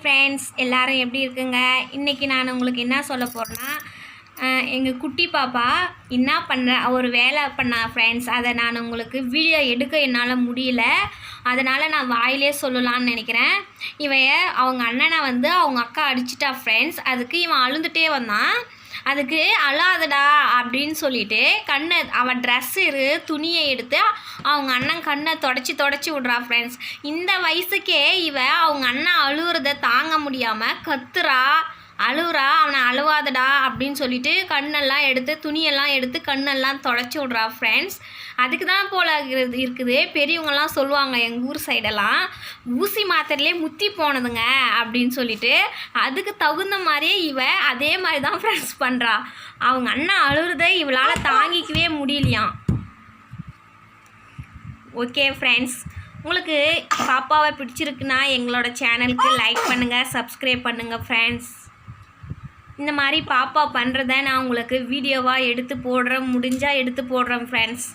Friends எல்லோரும் எப்படி இருக்குங்க? இன்றைக்கி நான் உங்களுக்கு என்ன சொல்ல போகிறேன்னா எங்கள் குட்டி பாப்பா என்ன பண்ண ஒரு வேலை பண்ணா ஃப்ரெண்ட்ஸ் அதை நான் உங்களுக்கு வீடியோ எடுக்க என்னால் முடியல. அதனால் நான் வாயிலே சொல்லலாம்னு நினைக்கிறேன். இவைய அவங்க அண்ணனை வந்து அவங்க அக்கா அடிச்சிட்டா ஃப்ரெண்ட்ஸ் அதுக்கு இவன் அழுந்துட்டே வந்தான். அதுக்கு அழாதடா அப்படின்னு சொல்லிட்டு கண்ணை அவன் ட்ரெஸ்ஸு துணியை எடுத்து அவங்க அண்ணன் கண்ணை தொடச்சி தொடச்சி விட்றா ஃப்ரெண்ட்ஸ் இந்த வயசுக்கே இவ அவங்க அண்ணன் அழுகுறத தாங்க முடியாமல் கத்துறா. அழுவுறா அவனை அழுவாதடா அப்படின்னு சொல்லிட்டு கண்ணெல்லாம் எடுத்து துணியெல்லாம் எடுத்து கண்ணெல்லாம் தொடச்சி விட்றா ஃப்ரெண்ட்ஸ் அதுக்கு தான் போல இருக்குது இருக்குது. பெரியவங்கெல்லாம் சொல்லுவாங்க எங்கள் ஊர் சைடெல்லாம் ஊசி மாத்திரையிலே முத்தி போனதுங்க அப்படின்னு சொல்லிட்டு அதுக்கு தகுந்த மாதிரியே இவ அதே மாதிரி தான் ஃப்ரெண்ட்ஸ் பண்ணுறா அவங்க அண்ணன் அழுகுறதை இவளால் தாங்கிக்கவே முடியலையாம். ஓகே ஃப்ரெண்ட்ஸ் உங்களுக்கு பாப்பாவை பிடிச்சிருக்குன்னா எங்களோட சேனலுக்கு லைக் பண்ணுங்கள் சப்ஸ்கிரைப் பண்ணுங்கள் ஃப்ரெண்ட்ஸ் இந்த மாதிரி பாப்பா பண்ணுறத நான் உங்களுக்கு வீடியோவாக எடுத்து போடுறேன் முடிஞ்சால் எடுத்து போடுறேன் ஃப்ரெண்ட்ஸ்